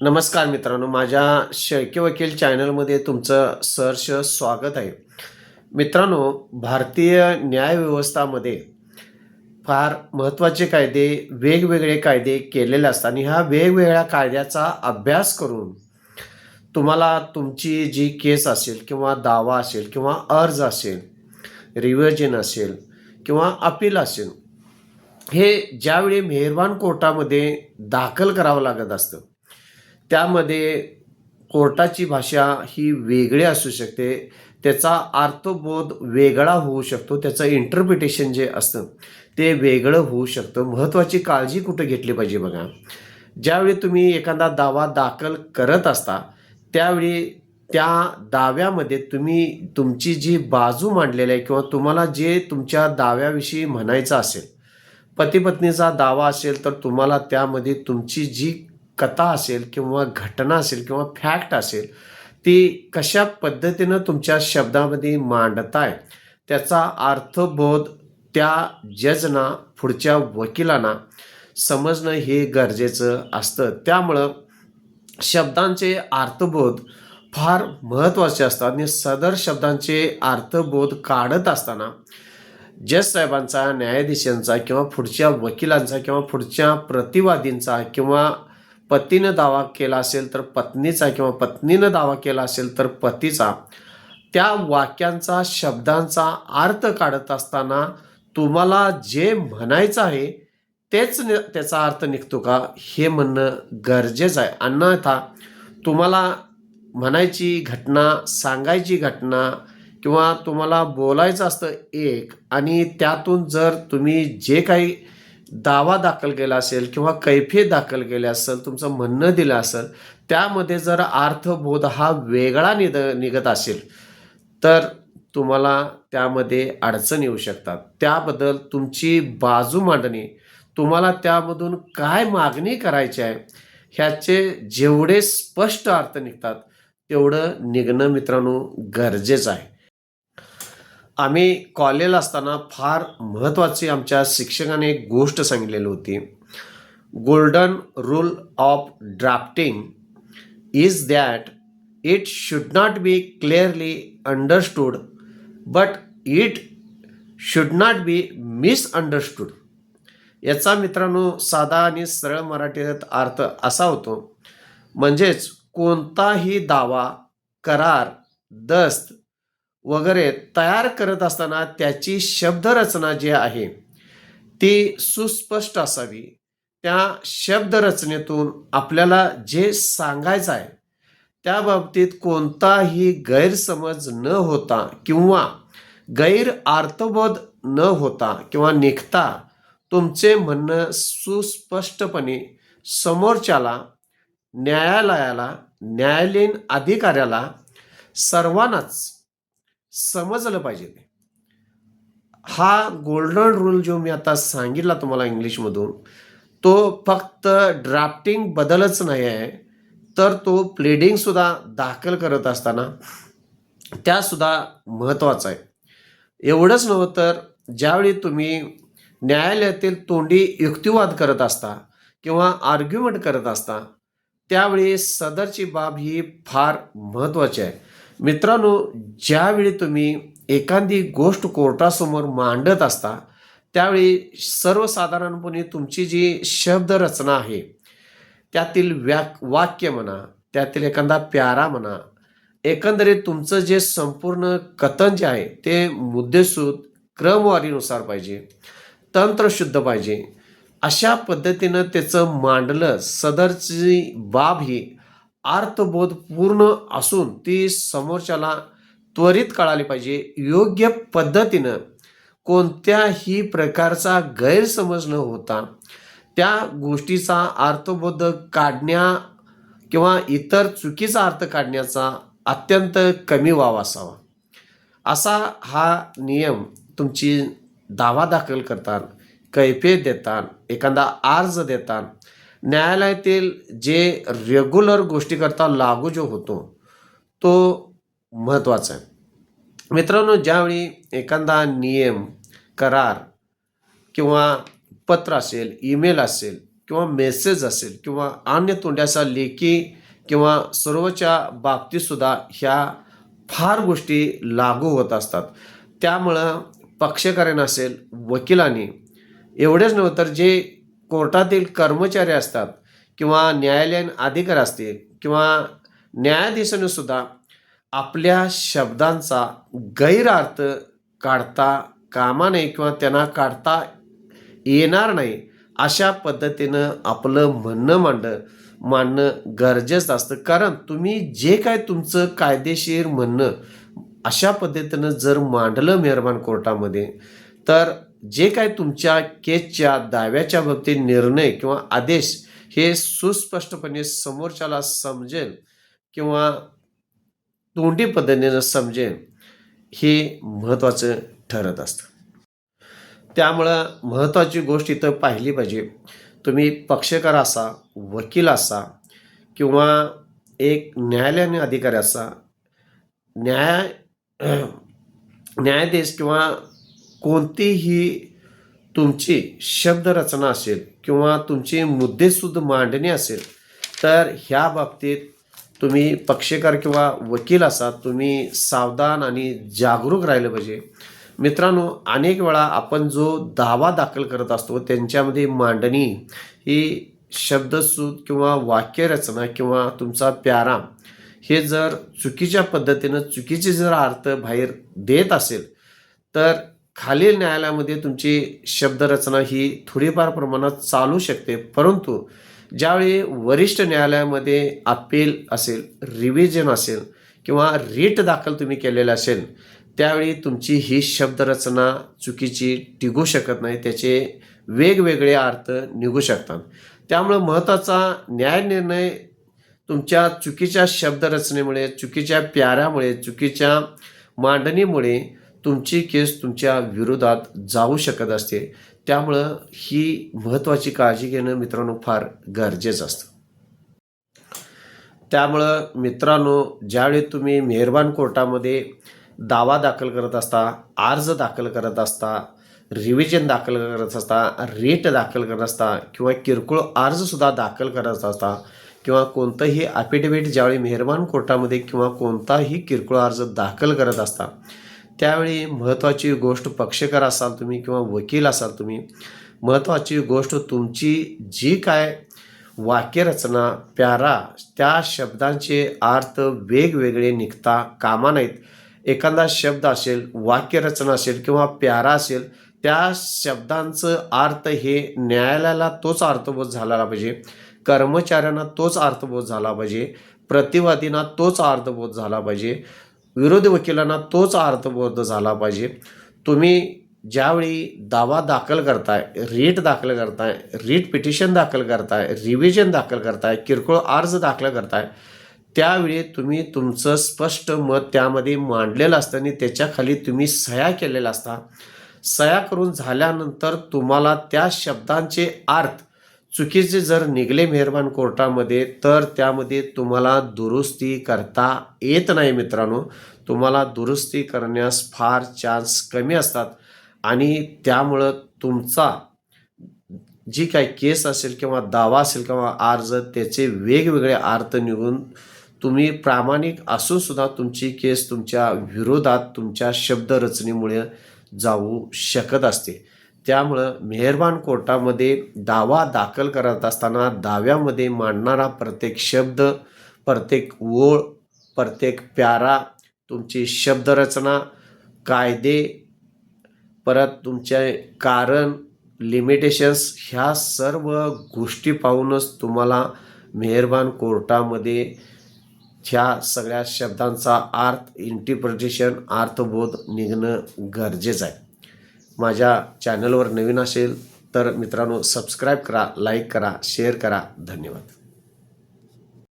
नमस्कार मित्रांनो माझ्या शेळके वकील चॅनलमध्ये तुमचं सहर्ष स्वागत आहे. मित्रांनो भारतीय न्यायव्यवस्थामध्ये फार महत्त्वाचे कायदे वेगवेगळे कायदे केलेले असतात आणि ह्या वेगवेगळ्या कायद्याचा अभ्यास करून तुम्हाला तुमची जी केस असेल किंवा दावा असेल किंवा अर्ज असेल रिव्हर्जन असेल किंवा अपील असेल हे ज्यावेळी मेहरबान कोर्टामध्ये दाखल करावं लागत असतं त्यामध्ये कोर्टाची भाषा ही वेगळी असू शकते. त्याचा अर्थबोध वेगळा होऊ शकतो. त्याचं इंटरप्रिटेशन जे असतं ते वेगळं होऊ शकतं. महत्त्वाची काळजी कुठं घेतली पाहिजे बघा. ज्यावेळी तुम्ही एखादा दावा दाखल करत असता त्यावेळी त्या दाव्यामध्ये तुम्ही तुमची जी बाजू मांडलेली आहे किंवा तुम्हाला जे तुमच्या दाव्याविषयी म्हणायचं असेल पतीपत्नीचा दावा असेल तर तुम्हाला त्यामध्ये तुमची जी कथा असेल किंवा घटना असेल किंवा फॅक्ट असेल ती कशा पद्धतीनं तुमच्या शब्दामध्ये मांडताय त्याचा अर्थबोध त्या जजना पुढच्या वकिलांना समजणं हे गरजेचं असतं. त्यामुळं शब्दांचे अर्थबोध फार महत्त्वाचे असतात आणि सदर शब्दांचे अर्थबोध काढत असताना जज साहेबांचा न्यायाधीशांचा किंवा पुढच्या वकिलांचा किंवा पुढच्या प्रतिवादींचा किंवा पतीनं दावा केला असेल तर पत्नीचा किंवा पत्नीनं दावा केला असेल तर पतीचा त्या वाक्यांचा शब्दांचा अर्थ काढत असताना तुम्हाला जे म्हणायचं आहे तेच त्याचा अर्थ निघतो का? हे म्हणणं गरजेचं आहे. अन्यथा तुम्हाला म्हणायची घटना सांगायची घटना किंवा तुम्हाला बोलायचं असतं एक आणि त्यातून जर तुम्ही जे काही दावा दाखल केला असेल किंवा कैफियत दाखल केली असेल तुमचं म्हणणं दिलं असेल त्यामध्ये जर अर्थबोध हा वेगळा निद निघत असेल तर तुम्हाला त्यामध्ये अडचण येऊ शकतात. त्याबद्दल तुमची बाजू मांडणे तुम्हाला त्यामधून काय मागणी करायची आहे ह्याचे जेवढे स्पष्ट अर्थ निघतात तेवढं निघणं मित्रांनो गरजेचं आहे. आम्ही कॉलेजला असताना फार महत्त्वाची आमच्या शिक्षकाने एक गोष्ट सांगितलेली होती. Golden rule of drafting is that it should not be clearly understood but it should not be misunderstood याचा मित्रांनो साधा आणि सरळ मराठीत अर्थ असा होतो म्हणजेच कोणताही दावा करार दस्त वगैरे तयार करत असताना त्याची शब्दरचना जी आहे ती सुस्पष्ट असावी. त्या शब्दरचनेतून आपल्याला जे सांगायचं आहे त्या बाबतीत कोणताही गैरसमज न होता किंवा गैर अर्थबोध न होता किंवा निघता तुमचे म्हणणं सुस्पष्टपणे समोरच्याला न्यायालयाला न्यायालयीन अधिकाऱ्याला सर्वांनाच समजलं पाहिजे ते. हा गोल्डन रूल जो मी आता सांगितला तुम्हाला इंग्लिशमधून तो फक्त ड्राफ्टिंग बदलच नाही आहे तर तो प्लेडिंगसुद्धा दाखल करत असताना त्यासुद्धा महत्त्वाचा आहे. एवढंच नव्हतं तर ज्यावेळी तुम्ही न्यायालयातील तोंडी युक्तिवाद करत असता किंवा आर्ग्युमेंट करत असता त्यावेळी सदरची बाब ही फार महत्त्वाची आहे. मित्रांनो ज्यावेळी तुम्ही एखादी गोष्ट कोर्टासमोर मांडत असता त्यावेळी सर्वसाधारणपणे तुमची जी शब्दरचना आहे त्यातील व्याक वाक्य म्हणा त्यातील एखादा प्यारा म्हणा एकंदरीत तुमचं जे संपूर्ण कथन जे आहे ते मुद्देसूद क्रमवारीनुसार पाहिजे तंत्रशुद्ध पाहिजे अशा पद्धतीनं त्याचं मांडलं सदरची बाब ही अर्थबोध पूर्ण असून ती समोरच्याला त्वरित कळाली पाहिजे. योग्य पद्धतीनं कोणत्याही प्रकारचा गैरसमज न होता त्या गोष्टीचा अर्थबोध काढण्या किंवा इतर चुकीचा अर्थ काढण्याचा अत्यंत कमी वाव असावा. असा हा नियम तुमची दावा दाखल करतात कैफे देतात एखादा अर्ज देतात न्यायालयातील जे रेग्युलर गोष्टीकरता लागू जो होतो तो महत्त्वाचा आहे. मित्रांनो ज्यावेळी एखादा नियम करार किंवा पत्र असेल ईमेल असेल किंवा मेसेज असेल किंवा अन्य तोंड्याचा लेखी किंवा सर्वच्या बाबतीतसुद्धा ह्या फार गोष्टी लागू होत असतात. त्यामुळं पक्षकारांना असेल वकिलांनी एवढेच नव्हे तर जे कोर्टातील कर्मचारी असतात किंवा न्यायालयीन अधिकारी असतील किंवा न्यायाधीशाने सुद्धा आपल्या शब्दांचा गैरअर्थ काढता कामा नये किंवा त्यांना काढता येणार नाही अशा पद्धतीनं आपलं म्हणणं मांडणं मांडणं गरजेचं असतं. कारण तुम्ही जे काय तुमचं कायदेशीर म्हणणं अशा पद्धतीनं जर मांडलं मेहरबान कोर्टामध्ये तर जे काय तुमच्या केसच्या दाव्याच्या बाबतीत निर्णय किंवा आदेश हे सुस्पष्टपणे समोरच्याला समजेल किंवा तोंडी पद्धतीनं समजेल हे महत्त्वाचं ठरत असतं. त्यामुळं महत्त्वाची गोष्ट इथं पाहिली पाहिजे. तुम्ही पक्षकार असा वकील असा किंवा एक न्यायालयीन अधिकारी असा न्याय न्यायाधीश किंवा कोणतीही तुमची शब्दरचना असेल किंवा तुमची मुद्देसुद्धा मांडणी असेल तर ह्या बाबतीत तुम्ही पक्षकार किंवा वकील असा तुम्ही सावधान आणि जागरूक राहिलं पाहिजे. मित्रांनो अनेक वेळा आपण जो दावा दाखल करत असतो त्यांच्यामध्ये मांडणी ही शब्दसूद किंवा वाक्यरचना किंवा तुमचा प्यारा हे जर चुकीच्या पद्धतीनं चुकीचे जर अर्थ बाहेर देत असेल तर खालील न्यायालयामध्ये तुमची शब्दरचना ही थोडीफार प्रमाणात चालू शकते. परंतु ज्यावेळी वरिष्ठ न्यायालयामध्ये अपील असेल रिव्हिजन असेल किंवा रीट दाखल तुम्ही केलेलं असेल त्यावेळी तुमची ही शब्दरचना चुकीची टिकू शकत नाही. त्याचे वेगवेगळे अर्थ निघू शकतात. त्यामुळं महत्त्वाचा न्याय निर्णय तुमच्या चुकीच्या शब्दरचनेमुळे चुकीच्या प्याऱ्यामुळे चुकीच्या मांडणीमुळे तुमची केस तुमच्या विरोधात जाऊ शकत असते. त्यामुळं ही महत्त्वाची काळजी घेणं मित्रांनो फार गरजेचं असतं. त्यामुळं मित्रांनो ज्यावेळी तुम्ही मेहरबान कोर्टामध्ये दावा दाखल करत असता अर्ज दाखल करत असता रिव्हिजन दाखल करत असता रेट दाखल करत असता किंवा किरकोळ अर्जसुद्धा दाखल करत असता किंवा कोणतंही ॲफिडेव्हिट ज्यावेळी मेहरबान कोर्टामध्ये किंवा कोणताही किरकोळ अर्ज दाखल करत असता त्यावेळी महत्त्वाची गोष्ट पक्षकार असाल तुम्ही किंवा वकील असाल तुम्ही महत्त्वाची गोष्ट तुमची जी काय वाक्यरचना प्यारा त्या शब्दांचे अर्थ वेगवेगळे निघता कामा नाहीत एखादा शब्द असेल वाक्यरचना असेल किंवा प्यारा असेल त्या शब्दांचं अर्थ हे न्यायालयाला तोच अर्थबोध झाला पाहिजे कर्मचाऱ्यांना तोच अर्थबोध झाला पाहिजे प्रतिवादींना तोच अर्थबोध झाला पाहिजे. विरोधी वकिलांना तोच अर्थबोध झाला पाहिजे. तुम्ही ज्यावेळी दावा दाखल करताय रीट दाखल करताय रीट पिटिशन दाखल करताय रिव्हिजन दाखल करताय किरकोळ अर्ज दाखल करताय त्यावेळी तुम्ही तुमचं स्पष्ट मत त्यामध्ये मांडलेलं असतं आणि त्याच्याखाली तुम्ही सह्या केलेला असता. सह्या करून झाल्यानंतर तुम्हाला त्या शब्दांचे अर्थ चुकीचे जर निघले मेहरबान कोर्टामध्ये तर त्यामध्ये तुम्हाला दुरुस्ती करता येत नाही मित्रांनो. तुम्हाला दुरुस्ती करण्यास फार चान्स कमी असतात. आणि त्यामुळं तुमचा जी काही केस असेल किंवा दावा असेल किंवा अर्ज त्याचे वेगवेगळे अर्थ निघून तुम्ही प्रामाणिक असूनसुद्धा तुमची केस तुमच्या विरोधात तुमच्या शब्दरचनेमुळे जाऊ शकत असते. त्यामुळं मेहरबान कोर्टामध्ये दावा दाखल करत असताना दाव्यामध्ये मांडणारा प्रत्येक शब्द प्रत्येक ओळ प्रत्येक प्यारा तुमची शब्दरचना कायदे परत तुमचे कारण लिमिटेशन्स ह्या सर्व गोष्टी पाहूनच तुम्हाला मेहरबान कोर्टामध्ये ह्या सगळ्या शब्दांचा अर्थ इंटिप्रिटेशन अर्थबोध निघणं गरजेचं आहे. माझ्या चॅनलवर नवीन असेल तर मित्रांनो सबस्क्राईब करा लाईक करा शेअर करा. धन्यवाद.